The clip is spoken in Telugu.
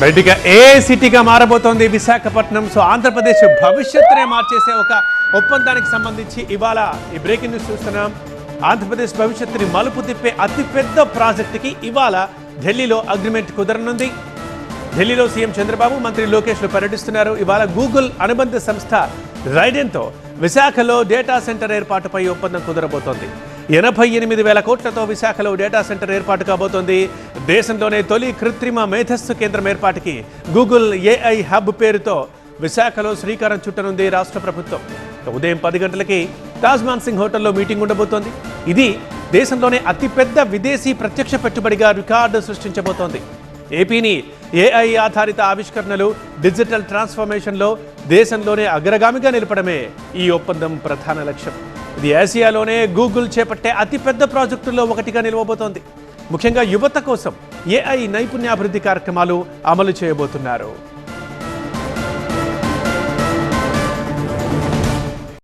బయటిగా ఏ సిటీగా మారబోతోంది విశాఖపట్నం? సో ఆంధ్రప్రదేశ్ భవిష్యత్తునే మార్చేసే ఒక ఒప్పందానికి సంబంధించి ఇవాళ ఈ బ్రేకింగ్ న్యూస్ చూస్తున్నాం. ఆంధ్రప్రదేశ్ భవిష్యత్తుని మలుపు తిప్పే అతిపెద్ద ప్రాజెక్టుకి ఇవాళ ఢిల్లీలో అగ్రిమెంట్ కుదరనుంది. ఢిల్లీలో సీఎం చంద్రబాబు మంత్రి లోకేష్లు పర్యటిస్తున్నారు. ఇవాళ గూగుల్ అనుబంధ సంస్థ రైడెన్తో విశాఖలో డేటా సెంటర్ ఏర్పాటుపై ఒప్పందం కుదరబోతోంది. ఎనభై ఎనిమిది వేల కోట్లతో విశాఖలో డేటా సెంటర్ ఏర్పాటు కాబోతోంది. దేశంలోనే తొలి కృత్రిమ మేధస్సు కేంద్రం ఏర్పాటుకి గూగుల్ ఏఐ హబ్ పేరుతో విశాఖలో శ్రీకారం చుట్టనుంది రాష్ట్ర ప్రభుత్వం. ఉదయం పది గంటలకి తాజ్మాన్ సింగ్ హోటల్లో మీటింగ్ ఉండబోతోంది. ఇది దేశంలోనే అతిపెద్ద విదేశీ ప్రత్యక్ష పెట్టుబడిగా రికార్డు సృష్టించబోతోంది. ఏపీని ఏఐ ఆధారిత ఆవిష్కరణలు డిజిటల్ ట్రాన్స్ఫర్మేషన్లో దేశంలోనే అగ్రగామిగా నిలపడమే ఈ ఒప్పందం ప్రధాన లక్ష్యం. ఇది ఆసియాలోనే గూగుల్ చేపట్టే అతిపెద్ద ప్రాజెక్టుల్లో ఒకటిగా నిలవబోతోంది. ముఖ్యంగా యువత కోసం ఏఐ నైపుణ్యాభివృద్ధి కార్యక్రమాలు అమలు చేయబోతున్నారు.